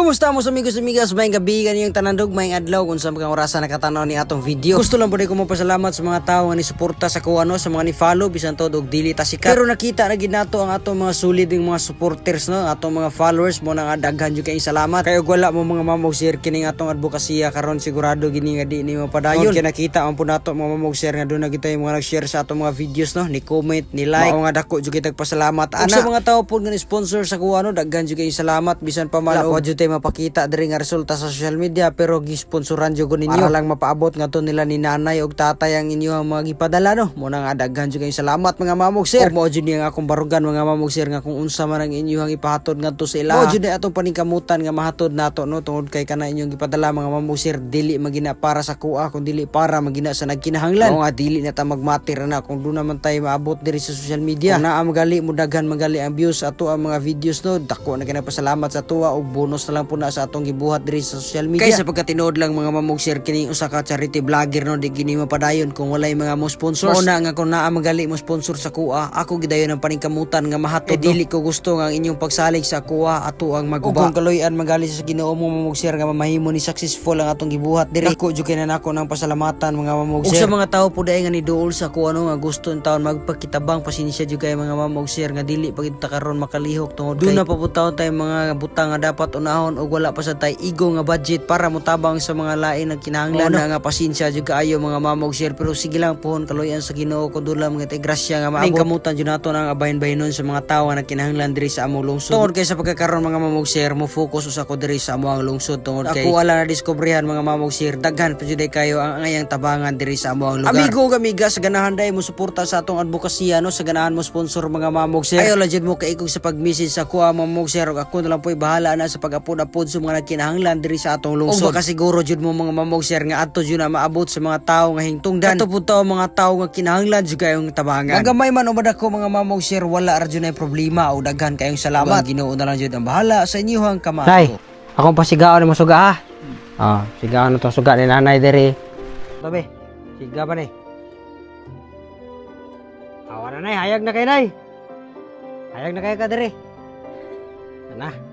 Kumusta mo sa amigos amigas may gabi kaniyong tanandog may adlaw kung sa mga orasan nakatanaw ni atong video. Gusto lang po ko mo pasalamat sa mga tao nga ni suporta sa kuano sa mga ni follow bisan to og dili ta sikat. Pero nakita na gid nato ang atong mga solid ng mga supporters no, atong mga followers mo nang daghan jud kay salamat. Kayo wala mo mga mamog share kining atong advokasya karon sigurado gini nga di ni mo padayon. Kaya nakita ang po nato mga mamog share nga doon na kita yung mga nag-share sa atong mga videos no, ni comment, ni like. Mao nga dako jud kitag pasalamat ana. sa mga tao po nga ni sponsor sa kuano daghan jud kay salamat bisan pa man jud mapakita diri nga resulta sa social media pero gisponsoran jud ninyo. Para lang mapaabot nga to nila ni nanay og tatay ang inyo mga gipadala no? Mo nang adaghan jud kay salamat mga mamog sir. Mo jud ni nga akong barugan mga mamog sir nga kung unsa man ang inyo ang ipahatod ngadto sa ila. Mo jud atong paningkamutan nga mahatod nato no? Tungod kay kana inyong gipadala mga mamog sir dili magina para sa kuha kung dili para magina sa nagkinahanglan. O nga dili na ta magmatir na kung doon naman tayo maabot diri sa social media. Kung naa magali mo daghan magali ang views ato ang mga videos no? Dako na kinapasalamat sa tuwa og bonus na lang po na sa atong gibuhat diri sa social media. Kaysa pagkatinood lang mga mamog share kini usa ka charity vlogger no? Di gini mapadayon kung walay mga mo sponsors. Na nga kung naa magali mo sponsor sa kuha ako gidayon ang paningkamutan nga mahatod eh, dili ko gusto nga ang inyong pagsalig sa kuha ato ang maguba. Kung kaloyan magali sa Ginoo mo mamog share nga mamahimo ni successful ang atong gibuhat diri. Ako jud kay na nako ng pasalamatan mga mamog share sa mga tao po dai nga ni duol sa kuha no? Nga gusto taon magpakitabang pasinsya jud kay mga mamog share nga dili pagid ta karon makalihok tungod kay na paputaw tay mga butang nga dapat unahon og wala pa sa tay igo nga budget para motabang sa mga lain nga kinahanglan. Na nga pasensya jud kaayo mga mamog share. Pero sige lang pohon kaloyan sa Ginoo kun dula mga tay grasya nga maabot. Kamutan jud nato ang abayin-bayinon sa mga tawo nga kinahanglan diri sa among lungsod. Tungod kay sa pagkakaroon mga mamog share mo focus sa ko diri sa among lungsod. Tungod kay ako wala na diskubrihan mga mamog share. Daghan pa jud kayo ang angayang tabangan diri sa among lugar. Amigo ug amiga sa ganahan day mo suporta sa atong advokasya no? Sa ganahan mo sponsor mga mamog share. Ayo jud mo kaikog sa pag-message sa kuha mamog ug ako na lang po'y bahala na sa pag-apod-apod sa mga nagkinahanglan diri sa atong lungsod. O baka siguro jud mo mga mamog share nga adto jud na maabot sa mga tawo nga hingtungdan. Ato po tawo mga tawo nga kinahanglan jud kayong tabangan. Nagamay man o ko mga mamog share wala ra jud na problema o daghan kayong salamat. Ginoo na lang jud ang bahala sa inyong kamao. Nay, akong pasigaon mo suga ha. Ah, sigaon to suga ni nanay diri. Tabi, siga ba ni? Awa na nay, hayag na kay nay. Hayag na kay ka diri. Na.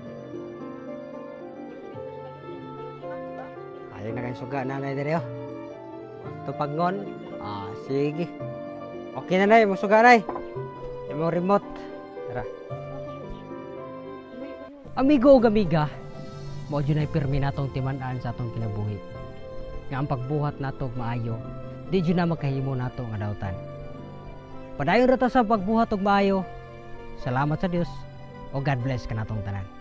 Hayag na kay suga nanay diri oh. Tupagngon. Ah, sige. Okay na nay, mo suga nay. Imo remote. Tara. Amigo ug amiga, mao jud nay pirmi natong timan-an sa atong kinabuhi. Nga ang pagbuhat nato maayo, di jud na makahimo nato nga dawtan. Padayon ra ta sa pagbuhat og maayo. Salamat sa Dios o God bless ka natong tanan.